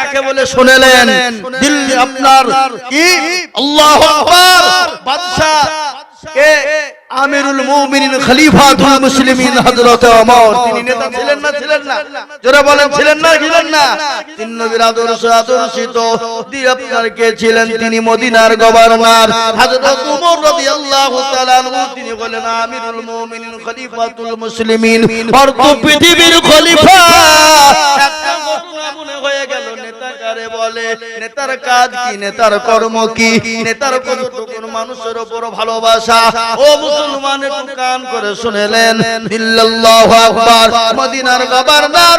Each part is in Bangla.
কাকে বলে শুনেলেন? দিল্লি আপনার কি? আল্লাহু আকবার। বাদশা কে? আমিরুল মুমিনিন খলিফাতুল মুসলিমিন হযরত ওমর। তিনি নেতা ছিলেন না ছিলেন না? যারা বলেন, ছিলেন না ছিলেন না? তিন নবীর আদর্শ আদর্শিত। দি আপনার কে ছিলেন? তিনি মদিনার গভর্নর। হযরত ওমর রাদিয়াল্লাহু তাআলা আনহু। তিনি বলেন আমিরুল মুমিনিন খলিফাতুল মুসলিমিন। পৃথিবীর খলিফা। একটা ঘটনা মনে হয়ে গেল নেতা কারে বলে, নেতার কাজ কি? নেতার কর্ম কি? নেতার কতটুকু মানুষের উপর ভালোবাসা। ও মুসলমান একটু কান করে শুনেলেন ইল্লাল্লাহু আকবার, মদিনার গভর্নর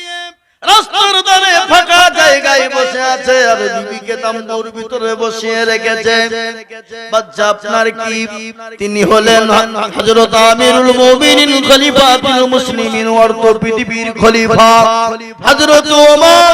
রাস্তার ধারে ফাঁকা জায়গায় বসে আছে আর বিবিকে তাম্বুর ভিতরে বসিয়ে রেখেছে। বাচ্চা, আপনার কি? তিনি হলেন হযরত আমিরুল মুমিনিন খলিফাতুল মুসলিমিন অর্থ পৃথিবীর খলিফা। হযরত ওমর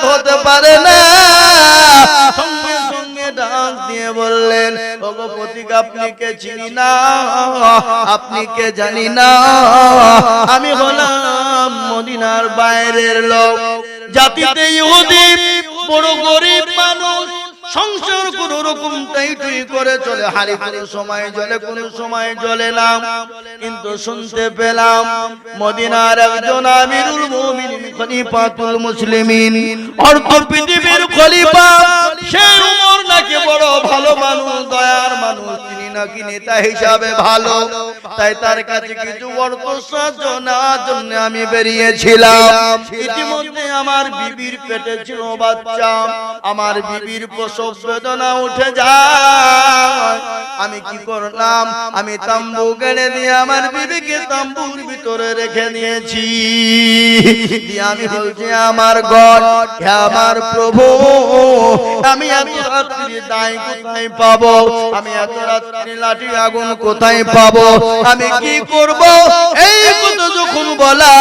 হতে পারে না। সঙ্গে দিয়ে বললেন আপনি কে না? আপনি কে জানি না? আমি হলাম মদিনার বাইরের লোক। জাতিতে ইহুদি, বড় গরিব মানুষ। সংসার কোন রকম টাইটুই করে চলে। হারি কোন সময় জলে, কোন সময় জলে নাম কিন্তু শুনতে পেলাম মদিনার একজন আমিরুল মুমিনিন খলিফাতুল মুসলিমিন। অর্থ পৃথিবীর খলিফা উমর নাকি বড় ভালো মানুষ, দয়ার মানুষ, তিনি নাকি নেতা হিসাবে ভালো। তাই তার কাছে কিছু জন্য আমি বেরিয়েছিলাম। আমার বিবির পেটে ছিল বাচ্চা। আমার বিবির প্রসব বেদনা উঠে যায়। আমি কি করলাম? আমি তাম্বু গেড়ে দিয়ে আমার বিবিকে তাম্বুর ভিতরে রেখে নিয়েছি আমি বলছি, আমার গড আমার প্রভু আমি এত রাত্রি দায় কোথায় পাবো? আমি এত রাত্রি লাঠি আগুন কোথায় পাবো? আমি কি করব? এই কথা যখন বলা,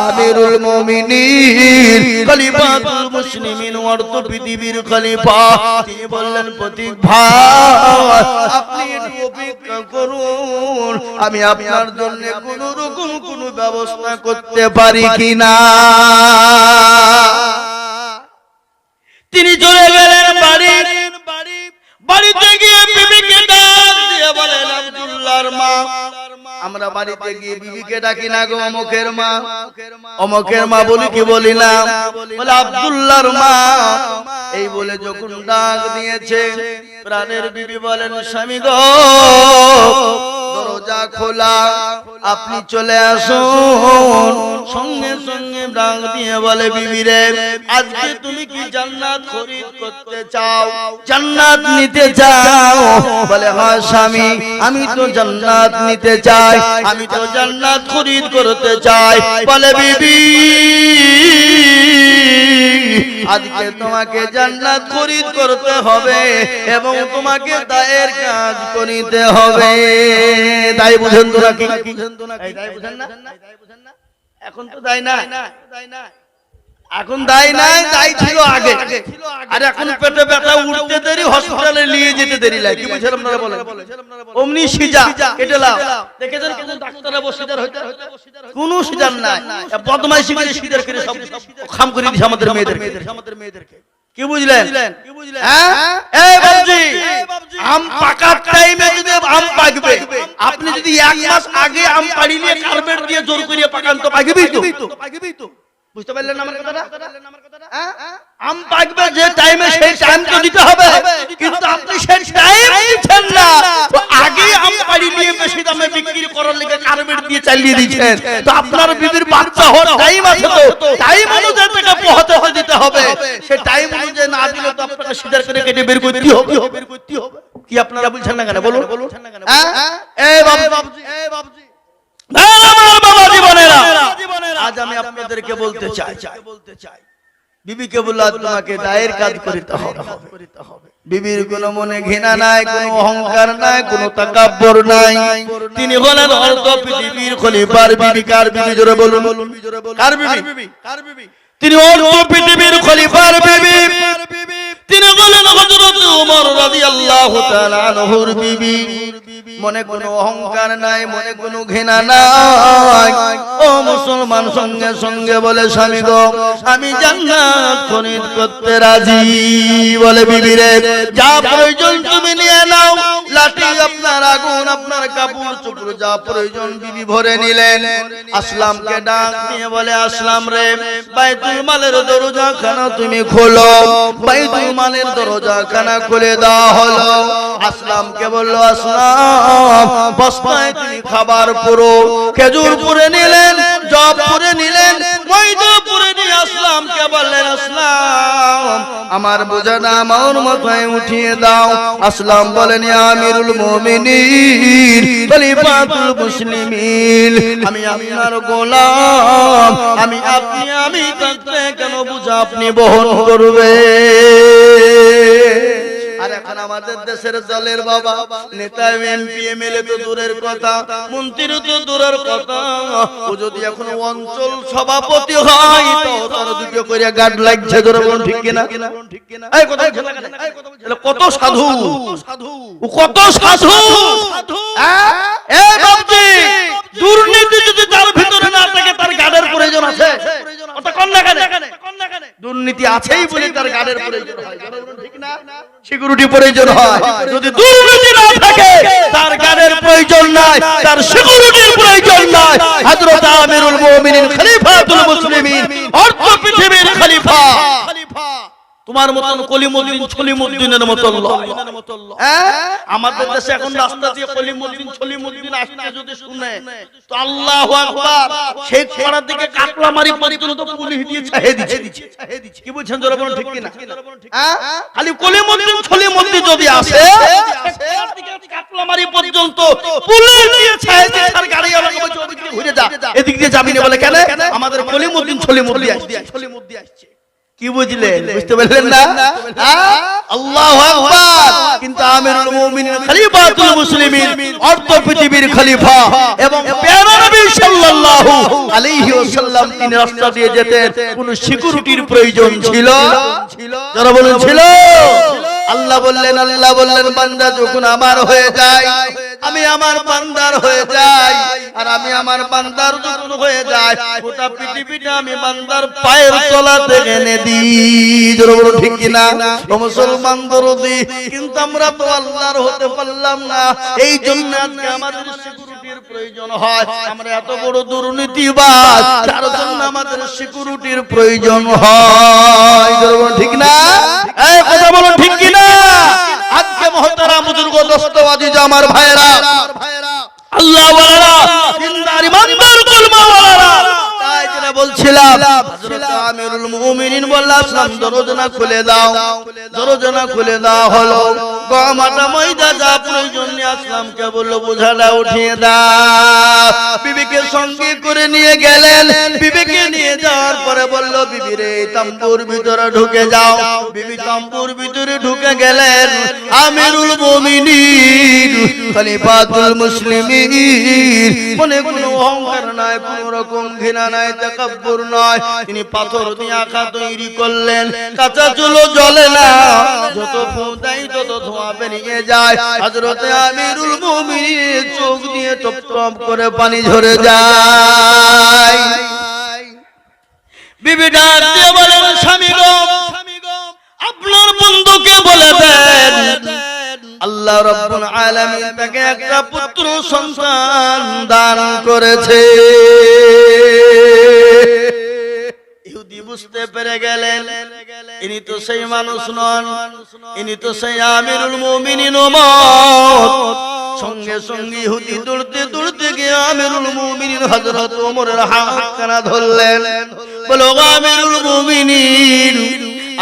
আমিরুল মুমিনিন, খলিফাতুল মুসলিমিন অর্থ পৃথিবীর খলিফা, তিনি বললেন, প্রতীক ভাই, আপনি একটু অপেক্ষা করুন। আমি আপনার জন্য কোন রকম কোন ব্যবস্থা করতে পারি কিনা? তিনি চলে গেলেন বাড়ি। বাড়িতে আমরা বাড়িতে গিয়ে বিবিকে ডাকি না গো অমুকের মা। অমুকের মা। বলি কি বলি না বলে আব্দুল্লাহর মা। এই বলে যখন ডাক দিয়েছে প্রাণের বিবি বলেন স্বামী গো দরজা খোলা আপনি চলে আসুন। সঙ্গে সঙ্গে ডাক দিয়ে বলে বিবি রে আজকে তুমি কি জান্নাত খরিদ করতে চাও? জান্নাত নিতে চাও? বলে হ্যাঁ স্বামী আমি তো জান্নাত নিতে চাই। আমি তো জান্নাত খরিদ করতে চাই। বলে বিবি আজকে তোমাকে জান্নাত খরিদ করতে হবে এবং তোমাকে দায়ের কাজ করিতে হবে। তাই বুঝেন তো নাকি বুঝেন তো নাকি দায় বুঝেন না? এখন তো দায় না দায় না এখন দায় নাই, দায় ছিল আগে। আর এখন পেটে ব্যথা, উঠতে দেরি হসপিটালে নিয়ে যেতে দেরি লাগে। কি বুঝেন আপনারা বলেন? অমনি সিজা, কেটে লাও। দেখেছেন কোন ডাক্তারে বসিদার হইতে? কোন সিজার নাই। বদমাইশি করে সিজার করে সব খাম করে দিছে আমাদের মেয়েদের আমাদের মেয়েদেরকে। কি বুঝলেন? হ্যাঁ? এই বাবজি আম পাকার টাইমে যদি আম পাকবে, আপনি যদি এক মাস আগে আম পাড়ি নিয়ে কার্পেট দিয়ে জোর করিয়ে পাকান, তো পাকবেই তো। বুঝতে পারলেন আমার কথাটা? হ্যাঁ? আম পাকবে যে টাইমে সেই টাইম তো দিতে হবে। কিন্তু আপনি সেই টাইম দিচ্ছেন না। তো আগেই আম পাড়ি নিয়ে বেশি দামে বিক্রি করার লেগে কার্বেট দিয়ে চালিয়ে দিচ্ছেন। তো আপনার বিবির বাচ্চা হওয়ার টাইম আছে তো। টাইম অনুযায়ী টাকা পোহাতে হয় দিতে হবে। সে টাইম অনুযায়ী না দিলে তো আপনাকে সিধার করে কেটে বের করতে হবে বের করতে হবে। কি আপনারা বলছেন না কেন? বলুন। হ্যাঁ এই বাবুজি এই বাবুজি হ্যাঁ, আমার বাবা জীবনেরা আজ আমি আপনাদেরকে বলতে চাই বলতে চাই। বিবিকে বলল তোমাকে দায়ের কাজ করিতে হবে। বিবির কোন মনে ঘৃণা নাই কোন অহংকার নাই কোন তাকাব্বর নাই। তিনি হলেন অর্ধ পৃথিবীর খলিফার বিবি। কার বিবি? জোরে বলুন। কার বিবি? কার বিবি? তিনি অর্ধ পৃথিবীর খলিফার ওমর রাদিয়াল্লাহু তাআলা আনহুর বিবি। মনে কোনো অহংকার নাই, মনে কোনো ঘৃণা নাই। ও মুসলমান, সঙ্গে সঙ্গে বলে, স্বামী গো, আমি জান্নাত খরিদ করতে রাজি। বলে বিবিরে যা প্রয়োজন তুমি নিয়ে নাও। লাঠি আপনার আগুন, আপনার কাপড়, চোপড়, যা প্রয়োজন বিবি ভরে নিলেন। আসলামকে ডাক নিয়ে বলে, আসলাম রে, বাইতুল মালের দরজা খানা তুমি খোলো। বাইতুল মালের দরজা খানা খুলে দেওয়া হলো। আসলামকে বলল, আসলাম, বস্তায় তুমি খাবার পুরো। খেজুর পুরে নিলেন জব পুরে নিলেন, ময়দা পুরে নিয়ে আসলামকে বললেন, আসলাম, আমার বোঝাটা আমার মাথায় উঠিয়ে দাও। আসলাম বলেন আমিরুল মুমিনিন, খলিফাতুল মুসলিমিন, আমি আপনার গোলাম, আমি আপনি, আমি থাকতে কেন বুঝা আপনি বহন করবে? আর এখন আমাদের দেশের দলের বাবা নেতা এমপি এমএলএ তো দূরের কথা মন্ত্রী তো দূরের কথা। ও যদি এখন অঞ্চল সভাপতি হয় তো তার দুটো করে গাড লাগছে ধরে বলুন ঠিক কিনা? ঠিক কিনা? এই কথা। কত সাধু? ও কত সাধু? হ্যাঁ? এ বাবজি দুর্নীতি যদি তার ভিতরে না থাকে তার গার্ডের প্রয়োজন আছে। ওটা কোন না কেন? দুর্নীতি আছেই বলে তার গার্ডের প্রয়োজন হয়। সিকিউরিটি প্রয়োজন হয়। যদি দুর্নীতি না থাকে তার গার্ডের প্রয়োজন নাই তার সিকিউরিটির প্রয়োজন নাই। হযরত আমিরুল মুমিনিন খলিফাতুল মুসলিমিন অর্থ তোমার মতন কলিমুদ্দিন ছলিমুদ্দিনের মতন লয়। হ্যাঁ? আমাদের দেশে এখন রাস্তা দিয়ে কলিমুদ্দিন ছলিমুদ্দিন আসতে যদি শুনে তো আল্লাহু আকবার সেই পাড়ার দিকে কাকলামারি পর্যন্ত পুলিশ দিয়ে ছাহে দিচ্ছে কি বলছেন জোরে বলুন ঠিক কিনা হ্যাঁ? খালি কলিমুদ্দিন ছলিমুদ্দিন যদি আসে কাকলামারি পর্যন্ত পুলিশ দিয়ে ছাহে দিচ্ছে আর গাড়ি আমাকে ঘুরে যা এদিক দিয়ে যাবি না বলে কেন আমাদের কলিমুদ্দিন ছলিমুদ্দিন আসছে ছলিমুদ্দিন আসছে কি বুঝলেন? বুঝতে পারলেন না? আল্লাহু আকবার! কিন্তু আমিরুল মুমিনিন খলিফাতুল মুসলিমিন অর্ধ পৃথিবীর খলিফা এবং প্যারা নবী সাল্লাল্লাহু আলাইহি ওয়াসাল্লাম তিনি রাস্তা দিয়ে যেতেন। কোন সিকিউরিটির প্রয়োজন ছিল? যারা বলেন ছিল। আল্লাহ বললেন আল্লাহ বললেন বান্দা যখন আমার হয়ে যায় আমি আমার বান্দার হয়ে যাই, আর আমি আমার বান্দার যখন হয়ে যাই, গোটা পৃথিবীটা আমি বান্দার পায়ের তলাতে এনে দিই। ঠিক কিনা মুসলমান দরদি, কিন্তু আমরা তো আল্লাহর হতে পারলাম না। এই জন্য আজকে আমাদের সিকিউরিটির প্রয়োজন হয়। আমরা এত বড় দুর্নীতিবাজ তার জন্য আমাদের সিকিউরিটির প্রয়োজন হয়। ঠিক না? কথা বলুন ঠিক কিনা আজকে মহতারা বুজুর্গ দস্তবাদী যে আমার ভাইরা আল্লাহ ওয়ালারা দিনদার ইমানদার কলমা ওয়ালারা বলছিলাম খুলে দাও, দরজা খুলে দাও হলো। গমাটা ময়দা যা সঙ্গে করে নিয়ে গেলেন। বিবিকে নিয়ে যাওয়ার পরে বলল বিবি রে তাম্বুর ভিতরে ঢুকে যাও। বিবি তাম্বুর ভিতরে ঢুকে গেলেন আমিরুল মুমিনিন, খলিফাতুল মনে কোনো অহংকার নাই, কোন রকম ঘৃণা নাই নয়। তিনি পাথর দিয়ে আঁকা তৈরি করলেন। কাঁচা চুলো জ্বলে না। যত ফুদাই তত ধোঁয়া বেরিয়ে যায়। আমিরুল চোখ দিয়ে টপ টপ করে পানি ঝরে যায়। বিবি ডাক দিয়ে বলেন স্বামী গো আপনার বন্ধুকে বলে দেন। আল্লাহ রাব্বুল আলামিন তাকে একটা পুত্র সন্তান দান করেছে। বুঝতে পেরে গেলেন, ইনি তো সেই মানুষ নন, ইনি তো সেই আমিরুল মুমিনিন সঙ্গে সঙ্গে ইহুদি দৌড়তে দৌড়তে গিয়ে আমিরুল মুমিনিন হযরত ওমরের হাত কানা ধরলেন। বলো আমিরুল মুমিনিন,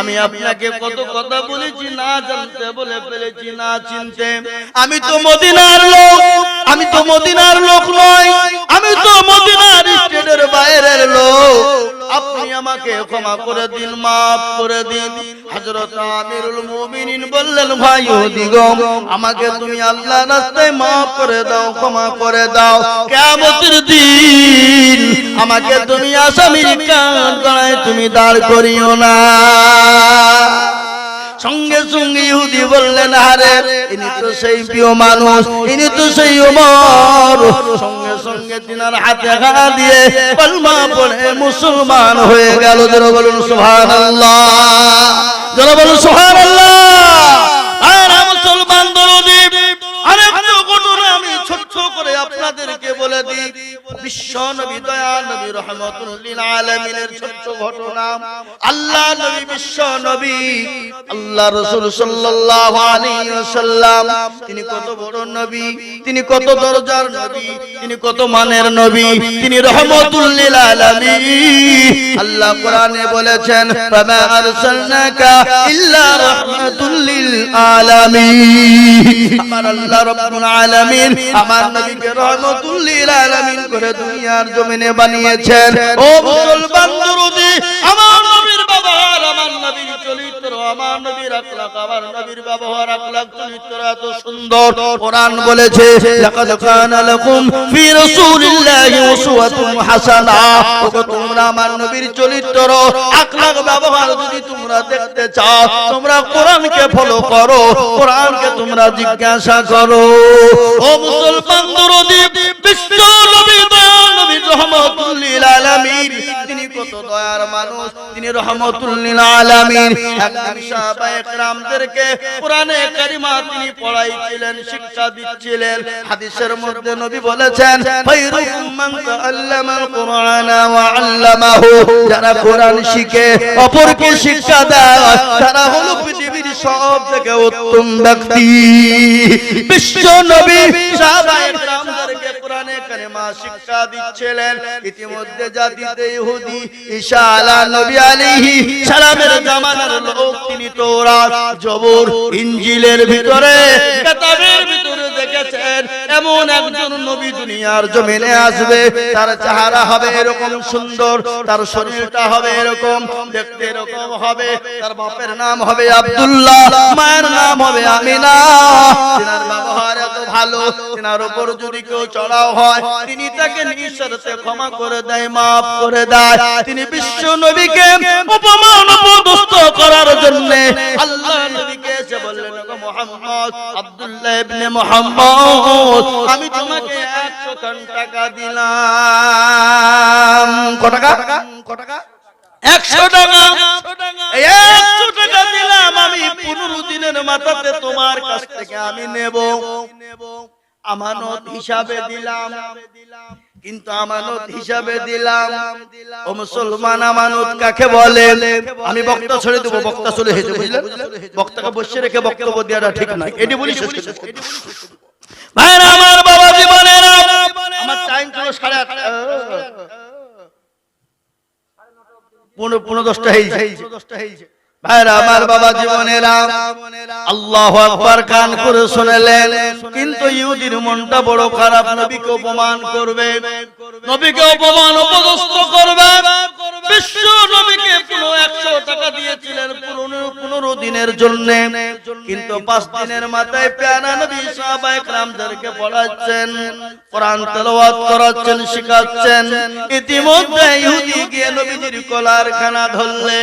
আমি আপনাকে কত কথা বলেছি, না জানতে বলে ফেলেছি, না চিনতে। আমি তো মদিনার লোক, আমি তো মদিনার লোক নয় আমি তো মদিনার স্টেটের বাইরের লোক। আপনি আমাকে ক্ষমা করে দিন, মাফ করে দিন। হযরত আমিরুল মুমিনিন বললেন, ভাই দিগম, আমাকে তুমি আল্লাহ রাস্তায় মাফ করে দাও, ক্ষমা করে দাও। কিয়ামতের দিন আমাকে তুমি আসামির কান গড়ায় তুমি দাঁড় করিও না। সঙ্গে সঙ্গে ইহুদি বললেন, আরে, ইনি তো সেই প্রিয় মানুষ, ইনি তো সেই ওমর। সঙ্গে সঙ্গে তিনার হাতে ঘা দিয়ে কলমা পড়ে মুসলমান হয়ে গেল। যারা বলুন, সুবহানাল্লাহ। যারা বলুন, সুবহানাল্লাহ। আর মুসলমান দরদি আপনাদেরকে বলে দিই, বিশ্ব নবী, দয়া নবী, রহমতুল লিল আলামিনের ছোট্ট ঘটনা। আল্লাহ নবী, বিশ্ব নবী, আল্লাহ রাসূল সাল্লাল্লাহু আলাইহি ওয়াসাল্লাম, তিনি কত বড় নবী, তিনি কত দরজার নবী, তিনি কত মানের নবী, তিনি রহমতুল লিল আলামিন। আল্লাহ কোরআনে বলেছেন, ফামা আমার আল্লাহ রাব্বুল আলামিন আমার নবীকে রহমাতুল লিল আলামিন করে দুনিয়ার জমিনে বানিয়েছেন। ও মুসলমান দরুদি আমার নবীর ব্যবহার আমার নবীর আমার নবীর আকলাক আমার নবীর ব্যবহার আকলাক চরিত্র এত সুন্দর। কোরআন বলেছে লাকাদ কানা লাকুম ফি রাসূলিল্লাহি উসওয়াতুন হাসানা। ওগো তোমরা আমার নবীর চরিত্র আকলাক ব্যবহার যদি তোমরা দেখতে চাও তোমরা কোরআনকে ফলো করো কোরআনকে তোমরা জিজ্ঞাসা করো। ও মুসলমান দরদি বিশ্ব নবী দয়াল নবী রহমাতুল লিল আলামিন কত দয়ার মানুষ, তিনি রহমাতুল লিল আলামিন। একদিন সাহাবায়ে কেরামদেরকে কোরআনে কারিমা তিনি পড়াইছিলেন, শিক্ষা দিচ্ছিলেন। হাদিসের মধ্যে নবী বলেছেন, খায়রুকুম মান তাআল্লামাল কুরআনা ওয়া আল্লামাহু। যারা কোরআন শিখে, অপরকে শিক্ষা দেয়, তারা হলো পৃথিবীর সব থেকে উত্তম ব্যক্তি। বিশ্ব নবী সাহাবায়ে কেরামদেরকে কোরআনে কারিমা শিক্ষা দিচ্ছিলেন। ইতিমধ্যে জাতিতে ইহুদি ঈসা আলা নবী আলাইহি সালামের জামানার লোক, তিনি তোরাত জবর ইনজিলের ভিতরে কিতাবের ভিতরে দেখেছেন, এমন একজন নবী দুনিয়ার জমিনে আসবে, তার চেহারা হবে এরকম সুন্দর, তার শরীরটা হবে এরকম, দেখতে এরকম হবে, তার বাপের নাম হবে আব্দুল্লাহ, মায়ের নাম হবে আমিনা, তিনার ব্যবহার এত ভালো, তিনার উপর যদি কেউ চড়াও হয়, তিনি তাকে নিঃশর্তে ক্ষমা করে দেয়, মাফ করে দেয় তিনি বিশ্ব নবীকে অপমান অপদস্থ করার জন্য আল্লাহ নবীকে এসে বললেন মুহাম্মদ আব্দুল্লাহ ইবনে মুহাম্মদ আমি তোমাকে 100 খান টাকা দিলাম। কত টাকা? কত টাকা? দিলাম আমি পনেরো দিনের মাথাতে তোমার কাছ থেকে আমি নেব। আমানত হিসাবে দিলাম। কিন্তু আমানত হিসাবে দিলাম। ও মুসলমান আমানত কাকে বলে? আমি বক্তা ছেড়ে দেবো বক্তা চলে হেঁটে বুঝলেন? বক্তাকে বসে রেখে বক্তব্য দেওয়াটা ঠিক নয় এটি বলি। ভাইরা আমার বাবা জীবনের আমার টাইম ছিল সাড়ে আটটা। পনেরো পনেরো দশটা হয়েছে। ভাইরা, আমার বাবা জীবনেরা আল্লাহ আকবার কান করে শুনেলেন, কিন্তু ইহুদির মনটা বড় খারাপ, নবীকে অপমান করবে, নবীকে অপমান অপদস্থ করবে। বিশ্ব জন্য। কিন্তু পাঁচ দিনের মাথায় প্যারা নবী সাহাবায়ে পড়াচ্ছেন, কোরআন তেলাওয়াত করাচ্ছেন, শেখাচ্ছেন। ইতিমধ্যে ইহুদি গিয়ে নবীজির কলারখানা ধরলে।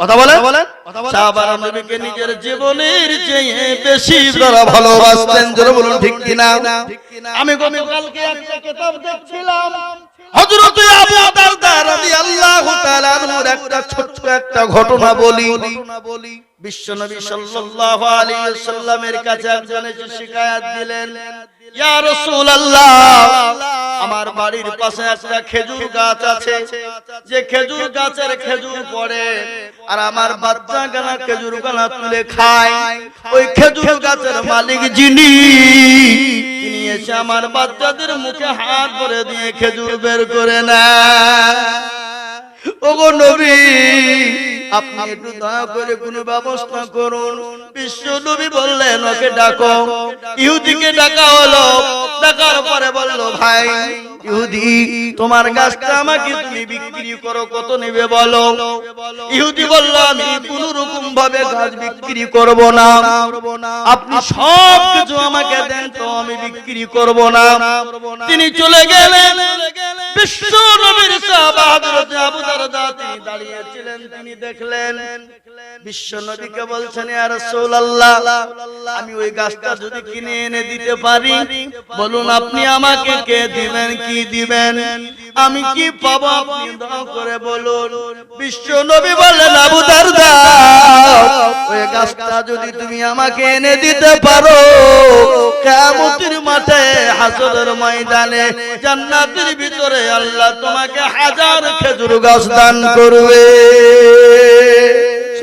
কথা বলেন? সাহাবারা নবীকে নিজের জীবনের চেয়ে বেশি তারা ভালোবাসতেন জোরে বলুন ঠিক কিনা? আমি গতকালকে একটা কিতাব দেখছিলাম। আমার বাড়ির পাশে একটা খেজুর গাছ আছে, যে খেজুর গাছের খেজুর পড়ে, আর আমার বাচ্চা গানা খেজুর গানা তুলে খায়। ওই খেজুর গাছের মালিক যিনি আমার বাচ্চাদের মুখে হাত ভরে দিয়ে খেজুর বের করে না। ওগো নবী আপনি একটু দয়া করে কোনো ব্যবস্থা করুন। বিশ্ব নবী বললেন ওকে ডাকো। ইহুদিকে ডাকা হলো। ডাকার পরে বলল ভাই ইহুদি তোমার গাছটা আমাকে তুমি বিক্রি করো কত নেবে বলো? ইহুদি বলল আমি কোন রকম ভাবে গাছ বিক্রি করব না। আপনি সব কিছু আমাকে দেন তো আমি বিক্রি করব না। তিনি চলে গেলেন। বিশ্ব নবীর সাহাবা হযরত আবু আপনি আমাকে কে দিবেন, কি দিবেন? আমি কি পাবো করে বলুন। বিশ্ব নবী বললেন, আবু দারদা, ওই গাছটা যদি তুমি আমাকে এনে দিতে পারো মাঠে ময়দানে, জান্নাতের ভিতরে আল্লাহ তোমাকে হাজার খেজুর গাছ দান করবে।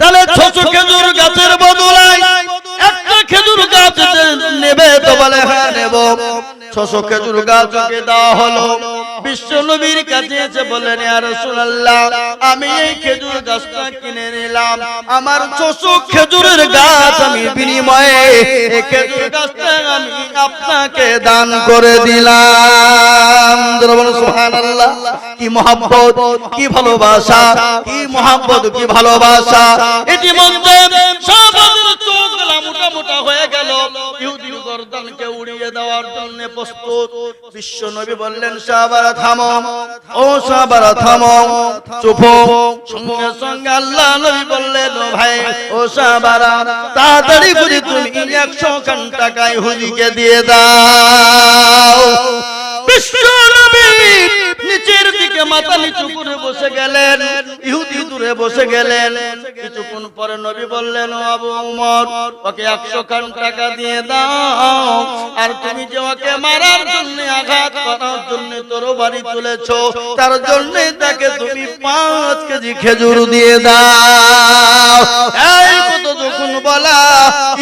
তাহলে ছোট খেজুর গাছের বদলায় ছশো খেজুর গাছকে দেওয়া হলো। বিশ্ব নবীর কাছে বলেন ইয়া রাসূলুল্লাহ, আমি এই খেজুর গাছটা কিনে নিলাম। আমার ছশো খেজুরের গাছ আমি বিনিময়ে এই খেজুর গাছটা আমি আপনাকে দান করে দিলাম। কি মহব্বত, কি ভালোবাসা, কি মহব্বত, কি ভালোবাসা। এটি চোখ মোটা মোটা হয়ে গেল। উড়িয়ে দেওয়ার জন্য প্রস্তুত বিশ্ব নবী বললেন সাহাবারা থামো, ও সাহাবারা থামো, চুপ। সঙ্গে সঙ্গে আল্লাহ নবী বললেন ভাই, ও সাহাবারা তাড়াতাড়ি করে তুমি একশো খান টাকায় ইহুদিকে দিয়ে দাও। বিশ্ব নবী নিচের দিকে মাথা নিচু করে বসে গেলেন, ইহুদি দূরে বসে গেলেন। কিছুক্ষণ পরে নবী বললেন আবু উমর ওকে একশো খান টাকা দিয়ে দাও। আর তুমি যে ওকে মারার জন্য আঘাত করার জন্য তোর বাড়ি তুলেছ, তার জন্য তাকে তুমি পাঁচ কেজি খেজুর দিয়ে দাও। এই কথা যখন বলা,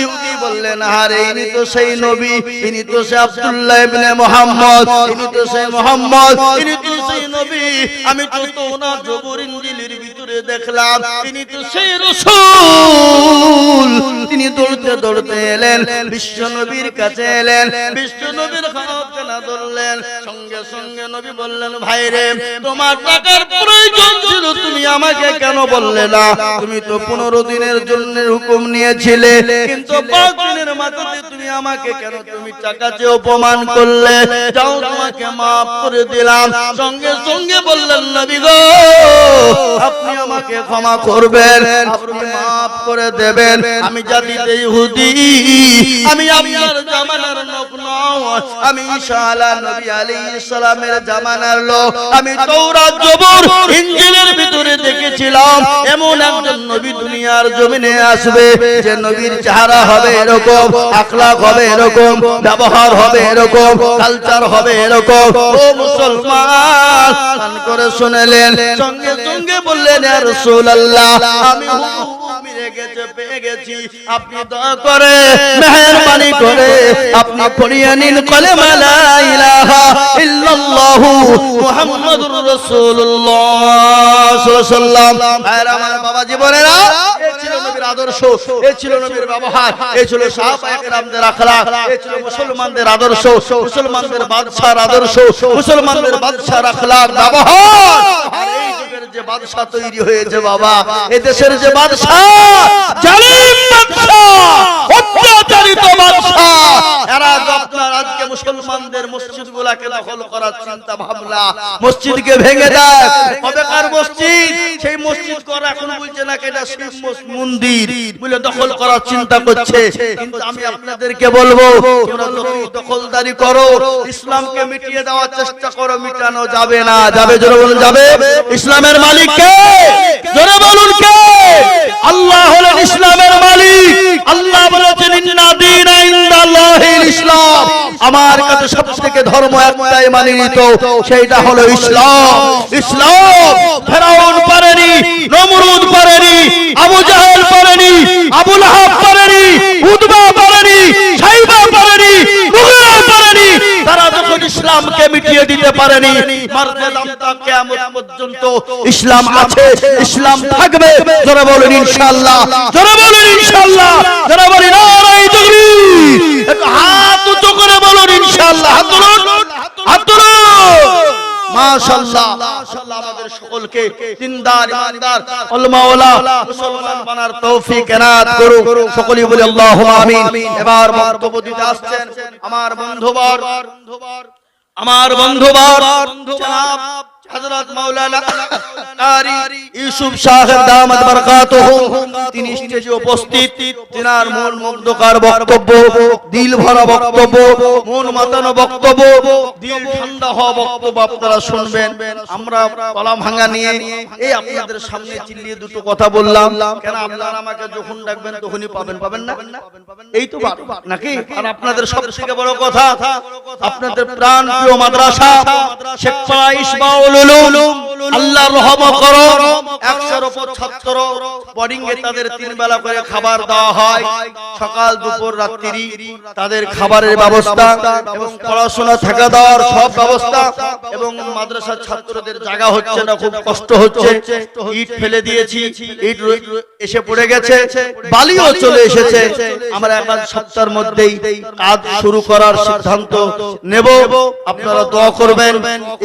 ইহুদি বললেন, আরে, ইনি তো সেই নবী, ইনি তো সে আব্দুল্লাহ ইবনে মুহাম্মদ, ইনি তো সেই মুহাম্মদ, ইনি তো সেই নবী আমি তো তো না জবর ইনজিলের ভিতরে দেখলাম, তিনি তো সেই রাসূল। তিনি দৌড়তে দৌড়তে এলেন, বিশ্ব নবীর কাছে এলেন, বিশ্ব নবীর অপমান করলে? যাও, তোমাকে মাফ করে দিলাম। সঙ্গে সঙ্গে বললেন, নবী আপনি আমাকে ক্ষমা করবেন, আপনি মাফ করে দেবেন। আমি জাতি ইহুদি, আমি আপনার জামানার লোক নয়। আমি ঈসা আলা নবী আলাইহিস সালামের জামানার লোক। আমি তৌরাত জবর, ইনজিলের ভিতরে দেখেছিলাম এমন একজন নবী দুনিয়ার জমিনে আসবে, যে নবীর চেহারা হবে এরকম আখলাক হবে এরকম, ব্যবহার হবে এরকম কালচার হবে এরকম। ও মুসলমান করে শুনলেন, সঙ্গে সঙ্গে বললেন রাসূলুল্লাহ, আমি মেরে পেয়ে গেছি আপনি দয়া করে মেহরবানি করে আপনি পড়িয়ে নিন কলেমা লা ইলাহা ইল্লাল্লাহু মুহাম্মাদুর রাসূলুল্লাহ সাল্লাল্লাহু আলাইহি আমার বাবা জীবনেরা ছিল নবীর আদর্শ, এ ছিল নবীর ব্যবহার, এ ছিল সাহাবায়ে কেরামদের আখলাক এ ছিল মুসলমানদের আদর্শ, মুসলমানদের বাদশার আদর্শ, মুসলমানদের বাদশার আখলাক ব্যবহার। বাদশা তৈরি হয়েছে বাবা। এদেশের দেশের যে বাদশা জালিম বাদশা আমি আপনাদেরকে বলব দখলদারি করো, ইসলামকে মিটিয়ে দেওয়ার চেষ্টা করো, মিটানো যাবে না। যাবে, জোরে বলুন, যাবে? ইসলামের মালিক কে জোরে বলুন, কে? আল্লাহ হলেন ইসলামের মালিক। আল্লাহ বলেছেন ইসলাম। আমার কাছে সবথেকে ধর্ম একটাই মানে নিত সেইটা হলো ইসলাম। ইসলাম ফেরাউন পারেনি, নমরুদ পারেনি, আবু জাহেল পারেনি আবু লাহাব পারেনি, উতবা পারেনি, সাইবা পারেনি মুগিরা পারেনি তারা যখন ইসলামকে মিটিয়ে দিতে পারেনি। ইসলাম আছে, ইসলাম থাকবে। যারা বলেন ইনশাআল্লাহ। যারা বলেন ইনশাআল্লাহ। যারা বলেন হাত উঁচু করে বলুন ইনশাআল্লাহ। হাত হাত মাশাআল্লাহ। আল্লাহ আমাদের সকলকে দিনদার ইমানদার উলমাওয়ালা মুসলমান বানার তৌফিক এনাত সকলেই বলি আমিন। এবার বক্তব্য দিতে আসছেন আমার বন্ধুবর আমার বন্ধুবর জনাব হযরত মাওলানা কারি ইউসুফ সাহেব দামাত বরকাতুহু, তিনি স্টেজে উপস্থিত। তিনার মন মুগ্ধকর বক্তব্য, দিল ভরা বক্তব্য, মন মাতানো বক্তব্য, দিল ঠান্ডা হওয়া বক্তব্য আপনারা শুনবেন। আমরা কলা ভাঙা নিয়ে এই আপনাদের সামনে চিল্লিয়ে দুটো কথা বললাম। কেন আপনারা আমাকে যখন ডাকবেন তখনই পাবেন পাবেন না? এই তো নাকি? আর আপনাদের সব থেকে বড় কথা, আপনাদের প্রাণ প্রিয় মাদ্রাসা, শেখ ফাইস বাউল উলুম আল্লাহর রহমত করো। একশোর উপর ছাত্র বোর্ডিং এ তাদের তিন বেলা করে খাবার দেওয়া হয়। সকাল দুপুর রাত্রি তাদের খাবারের ব্যবস্থা এবং পড়াশোনা থাকা দেওয়ার সব ব্যবস্থা এবং মাদ্রাসার ছাত্রদের জায়গা হচ্ছে না খুব কষ্ট হচ্ছে। ইট ফেলে দিয়েছি ইট এসে পড়ে গেছে বালিও চলে এসেছে। আমরা এক সপ্তাহের মধ্যেই কাজ শুরু করার সিদ্ধান্ত নেব। আপনারা দোয়া করবেন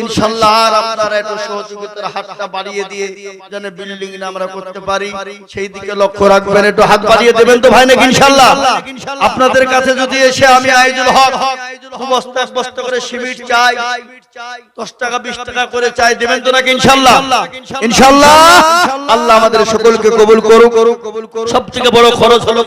ইনশাল্লাহ আর আপনারা একটু সহযোগিতার হাতটা বাড়িয়ে দিয়ে যেন বিল্ডিং আমরা করতে পারি, সেই দিকে লক্ষ্য রাখবেন, একটু হাত বাড়িয়ে দেবেন তো ভাই নাকি আপনাদের কাছে যদি এসে আমি আইজুল হক বস্তা করে সিমেন্ট চাই, দশ টাকা, বিশ টাকা করে চাই, দেবেন তো নাকি ইনশাল্লাহ? আল্লাহ আমাদের সকলকে কবুল করুক। সব থেকে বড় খরচ হলো